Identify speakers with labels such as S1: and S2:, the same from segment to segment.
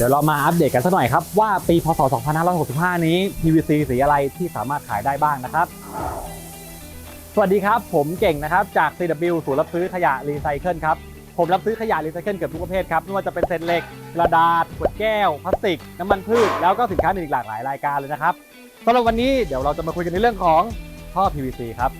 S1: เดี๋ยวเรามาอัปเดตกันสักหน่อยครับ ว่าปีพศ 2565 นี้ PVC สีอะไรที่สามารถขายได้บ้างนะครับ สวัสดีครับ ผมเก่งนะครับ จาก CW ศูนย์รับซื้อขยะรีไซเคิลครับ ผมรับซื้อขยะรีไซเคิลเกือบทุกประเภทครับ ไม่ว่าจะเป็นเศษเหล็ก กระดาษ ขวดแก้ว พลาสติก น้ำมันพืช แล้วก็สินค้าอื่นอีกหลากหลายรายการเลยนะครับสำหรับวันนี้เดี๋ยวเราจะมาคุยกันในเรื่องของท่อ PVC ครับ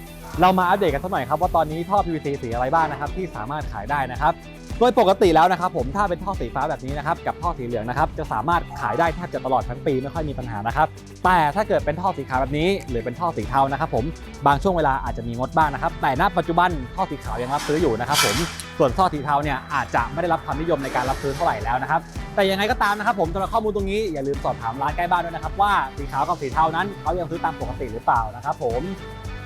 S1: เรามาอัปเดตกันสักหน่อยครับว่าตอนนี้ท่อ PVC สีอะไรบ้างนะครับที่สามารถขายได้นะครับโดยปกติแล้วนะครับผมถ้าเป็นท่อสีฟ้าแบบนี้นะครับกับท่อสีเหลืองนะครับจะสามารถขายได้แทบจะตลอดทั้งปีไม่ค่อยมีปัญหานะครับแต่ถ้าเกิดเป็นท่อสีขาวแบบนี้ หรือเป็นท่อสีเทานะครับผมบางช่วงเวลาอาจจะมีงดบ้างนะครับแต่ณปัจจุบันท่อสีขาวยังรับซื้ออยู่นะครับผมส่วนท่อสีเทาเนี่ยอาจจะไม่ได้รับความนิยมในการรับซื้อเท่าไหร่แล้วนะครับแต่ยังไงก็ตามนะครับผมสำหรับข้อมูลตรงนี้อย่าลืมสอบถามร้านใกล้บ้านด้วยนะครับว่าสีขาวกับสีเทานั้นเขายังซื้อตามปกติหรือเปล่านะครับผม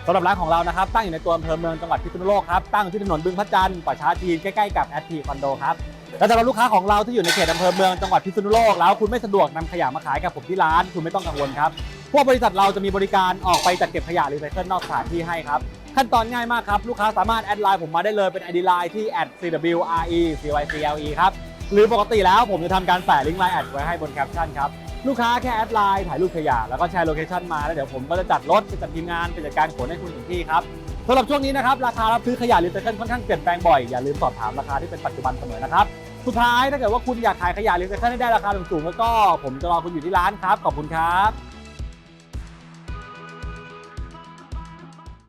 S1: สำหรับร้านของเรานะครับ ตั้งอยู่ในตัวอำเภอเมืองจังหวัดพิษณุโลกครับ ตั้งที่ถนนบึงพระจันทร์ป่าช้าจีนใกล้ๆกับแอดทีคอนโดครับและสำหรับลูกค้าของเราที่อยู่ในเขตอำเภอเมืองจังหวัดพิษณุโลกแล้วคุณไม่สะดวกนำขยะมาขายกับผมที่ร้าน คุณไม่ต้องกังวลครับพวกบริษัทเราจะมีบริการออกไปจัดเก็บขยะรีไซเคิลนอกสถานที่ให้ครับขั้นตอนง่ายมากครับ ลูกค้าสามารถแอดไลน์ผมมาได้เลยเป็น ID Line ที่ @cwrecycle ครับหรือปกติแล้วผมจะทำการแปะลิงก์ไลน์แอดไว้ให้บนแคปชั่นครับ ลูกค้าแค่แอดไลน์ถ่ายรูปขยะแล้วก็แชร์โลเคชั่นมาแล้วเดี๋ยวผมก็จะจัดรถไปจัดทีมงานไปจัดการขนให้คุณถึงที่ครับสำหรับช่วงนี้นะครับราคารับซื้อขยะรีไซเคิลค่อนข้างเปลี่ยนแปลงบ่อยอย่าลืมสอบถามราคาที่เป็นปัจจุบันเสมอนะครับสุดท้ายถ้าเกิดว่าคุณอยากขายขยะรีไซเคิลให้ได้ราคาสูงๆแล้วก็ผมจะรอคุณอยู่ที่ร้านครับขอบคุณครับ